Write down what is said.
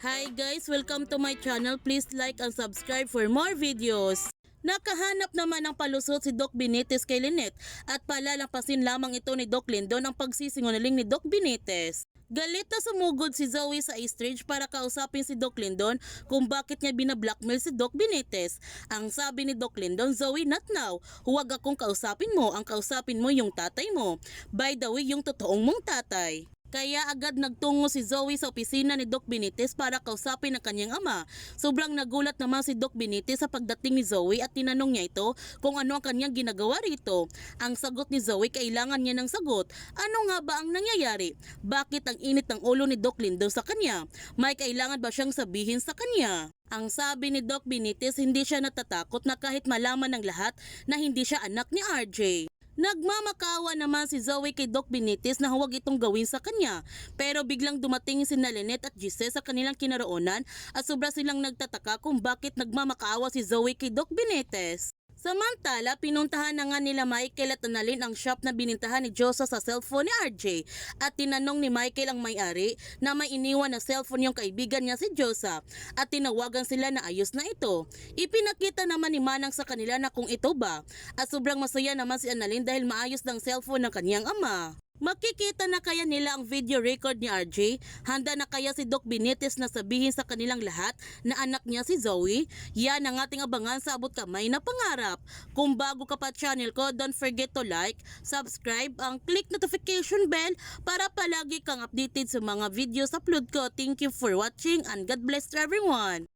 Hi guys, welcome to my channel. Please like and subscribe for more videos. Nakahanap naman ng palusot si Doc Benitez kay Lynette at palalampasin lamang ito ni Doc Lindon ang pagsisinungaling ni Doc Benitez. Galit na sumugod si Zoe sa stage para kausapin si Doc Lindon kung bakit niya binablockmail si Doc Benitez. Ang sabi ni Doc Lindon, Zoe, not now. Huwag akong kausapin mo, ang kausapin mo yung tatay mo. By the way, yung totoong mong tatay. Kaya agad nagtungo si Zoe sa opisina ni Doc Benitez para kausapin ang kanyang ama. Sobrang nagulat naman si Doc Benitez sa pagdating ni Zoe at tinanong niya ito kung ano ang kanyang ginagawa rito. Ang sagot ni Zoe, kailangan niya ng sagot. Ano nga ba ang nangyayari? Bakit ang init ng ulo ni Doc Lindo sa kanya? May kailangan ba siyang sabihin sa kanya? Ang sabi ni Doc Benitez, hindi siya natatakot na kahit malaman ng lahat na hindi siya anak ni RJ. Nagmamakaawa naman si Zoe kay Doc Benitez na huwag itong gawin sa kanya. Pero biglang dumating si Lynette at Gise sa kanilang kinaroonan at sobra silang nagtataka kung bakit nagmamakaawa si Zoe kay Doc Benitez. Samantala, pinuntahan na nga nila Michael at Annalyn ang shop na binintahan ni Josa sa cellphone ni RJ at tinanong ni Michael ang may-ari na may iniwan na cellphone yung kaibigan niya si Josa at tinawagan sila na ayos na ito. Ipinakita naman ni Manang sa kanila na kung ito ba at sobrang masaya naman si Annalyn dahil maayos ng cellphone ng kaniyang ama. Makikita na kaya nila ang video record ni RJ? Handa na kaya si Doc Benitez na sabihin sa kanilang lahat na anak niya si Zoe? Yan ang ating abangan sa abot kamay na pangarap. Kung bago ka pa channel ko, don't forget to like, subscribe, ang click notification bell para palagi kang updated sa mga videos upload ko. Thank you for watching and God bless to everyone.